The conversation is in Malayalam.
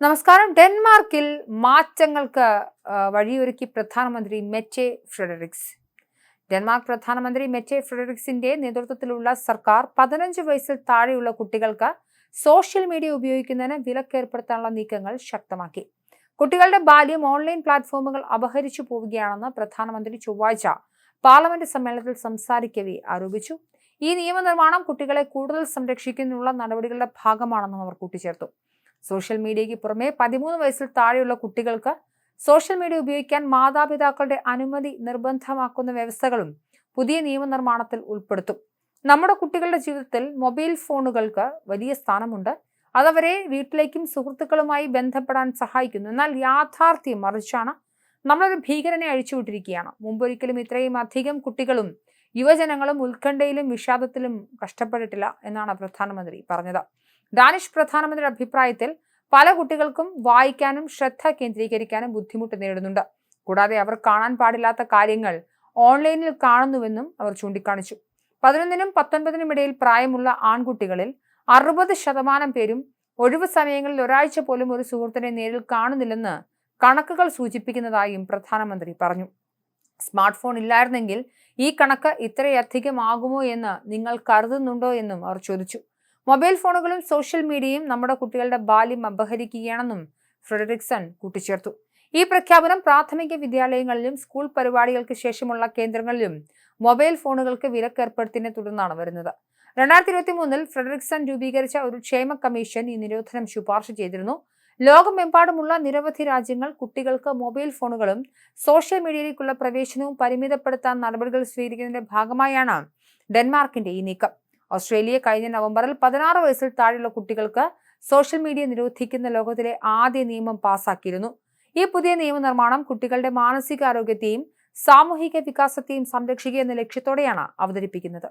നമസ്കാരം. ഡെൻമാർക്കിൽ മാറ്റങ്ങൾക്ക് വഴിയൊരുക്കി പ്രധാനമന്ത്രി മെച്ചെ ഫ്രെഡറിക്സ്. ഡെൻമാർക്ക് പ്രധാനമന്ത്രി മെച്ചെ ഫ്രെഡറിക്സിന്റെ നേതൃത്വത്തിലുള്ള സർക്കാർ പതിനഞ്ച് വയസ്സിൽ താഴെയുള്ള കുട്ടികൾക്ക് സോഷ്യൽ മീഡിയ ഉപയോഗിക്കുന്നതിന് വിലക്കേർപ്പെടുത്താനുള്ള നീക്കങ്ങൾ ശക്തമാക്കി. കുട്ടികളുടെ ബാല്യം ഓൺലൈൻ പ്ലാറ്റ്ഫോമുകൾ അപഹരിച്ചു പോവുകയാണെന്ന് പ്രധാനമന്ത്രി ചൊവ്വാഴ്ച പാർലമെന്റ് സമ്മേളനത്തിൽ സംസാരിക്കവേ ആരോപിച്ചു. ഈ നിയമനിർമ്മാണം കുട്ടികളെ കൂടുതൽ സംരക്ഷിക്കുന്നതിനുള്ള നടപടികളുടെ ഭാഗമാണെന്നും അവർ കൂട്ടിച്ചേർത്തു. സോഷ്യൽ മീഡിയയ്ക്ക് പുറമെ പതിമൂന്ന് വയസ്സിൽ താഴെയുള്ള കുട്ടികൾക്ക് സോഷ്യൽ മീഡിയ ഉപയോഗിക്കാൻ മാതാപിതാക്കളുടെ അനുമതി നിർബന്ധമാക്കുന്ന വ്യവസ്ഥകളും പുതിയ നിയമനിർമ്മാണത്തിൽ ഉൾപ്പെടുത്തും. നമ്മുടെ കുട്ടികളുടെ ജീവിതത്തിൽ മൊബൈൽ ഫോണുകൾക്ക് വലിയ സ്ഥാനമുണ്ട്. അതവരെ വീട്ടിലേക്കും സുഹൃത്തുക്കളുമായി ബന്ധപ്പെടാൻ സഹായിക്കുന്നു. എന്നാൽ യാഥാർത്ഥ്യം മറിച്ചാണ് നമ്മളൊരു ഭീകരനെ അഴിച്ചുവിട്ടിരിക്കുകയാണ്. മുമ്പൊരിക്കലും ഇത്രയും അധികം കുട്ടികളും യുവജനങ്ങളും ഉത്കണ്ഠയിലും വിഷാദത്തിലും കഷ്ടപ്പെട്ടിട്ടില്ല എന്നാണ് പ്രധാനമന്ത്രി പറഞ്ഞത്. ഡാനിഷ് പ്രധാനമന്ത്രിയുടെ അഭിപ്രായത്തിൽ പല കുട്ടികൾക്കും വായിക്കാനും ശ്രദ്ധ കേന്ദ്രീകരിക്കാനും ബുദ്ധിമുട്ട് നേരിടുന്നുണ്ട്. കൂടാതെ അവർ കാണാൻ പാടില്ലാത്ത കാര്യങ്ങൾ ഓൺലൈനിൽ കാണുന്നുവെന്നും അവർ ചൂണ്ടിക്കാണിച്ചു. പതിനൊന്നിനും പത്തൊൻപതിനും ഇടയിൽ പ്രായമുള്ള ആൺകുട്ടികളിൽ അറുപത് ശതമാനം പേരും ഒഴിവ് സമയങ്ങളിൽ ഒരാഴ്ച പോലും ഒരു സുഹൃത്തിനെ നേരിൽ കാണുന്നില്ലെന്ന് കണക്കുകൾ സൂചിപ്പിക്കുന്നതായും പ്രധാനമന്ത്രി പറഞ്ഞു. സ്മാർട്ട് ഫോൺ ഇല്ലായിരുന്നെങ്കിൽ ഈ കണക്ക് ഇത്രയധികം ആകുമോ എന്ന് നിങ്ങൾ കരുതുന്നുണ്ടോ എന്നും അവർ ചോദിച്ചു. മൊബൈൽ ഫോണുകളും സോഷ്യൽ മീഡിയയും നമ്മുടെ കുട്ടികളുടെ ബാല്യം അപഹരിക്കുകയാണെന്നും ഫ്രെഡറിക്സൺ കൂട്ടിച്ചേർത്തു. ഈ പ്രഖ്യാപനം പ്രാഥമിക വിദ്യാലയങ്ങളിലും സ്കൂൾ പരിപാടികൾക്ക് ശേഷമുള്ള കേന്ദ്രങ്ങളിലും മൊബൈൽ ഫോണുകൾക്ക് വിലക്കേർപ്പെടുത്തിനെ തുടർന്നാണ് വരുന്നത്. രണ്ടായിരത്തി ഇരുപത്തി മൂന്നിൽ ഫ്രെഡറിക്സൺ രൂപീകരിച്ച ഒരു ക്ഷേമ കമ്മീഷൻ ഈ നിരോധനം ശുപാർശ ചെയ്തിരുന്നു. ലോകമെമ്പാടുമുള്ള നിരവധി രാജ്യങ്ങൾ കുട്ടികൾക്ക് മൊബൈൽ ഫോണുകളും സോഷ്യൽ മീഡിയയിലേക്കുള്ള പ്രവേശനവും പരിമിതപ്പെടുത്താൻ നടപടികൾ സ്വീകരിക്കുന്നതിന്റെ ഭാഗമായാണ് ഡെൻമാർക്കിന്റെ ഈ നീക്കം. ഓസ്ട്രേലിയ കഴിഞ്ഞ നവംബറിൽ പതിനാറ് വയസ്സിൽ താഴെയുള്ള കുട്ടികൾക്ക് സോഷ്യൽ മീഡിയ നിരോധിക്കുന്ന ലോകത്തിലെ ആദ്യ നിയമം പാസാക്കിയിരുന്നു. ഈ പുതിയ നിയമനിർമ്മാണം കുട്ടികളുടെ മാനസികാരോഗ്യത്തെയും സാമൂഹിക വികാസത്തെയും സംരക്ഷിക്കുക എന്ന ലക്ഷ്യത്തോടെയാണ് അവതരിപ്പിക്കുന്നത്.